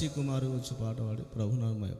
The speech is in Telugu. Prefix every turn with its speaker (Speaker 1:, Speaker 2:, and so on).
Speaker 1: దర్శి కుమారు వచ్చి పాట పాడి ప్రభునామయ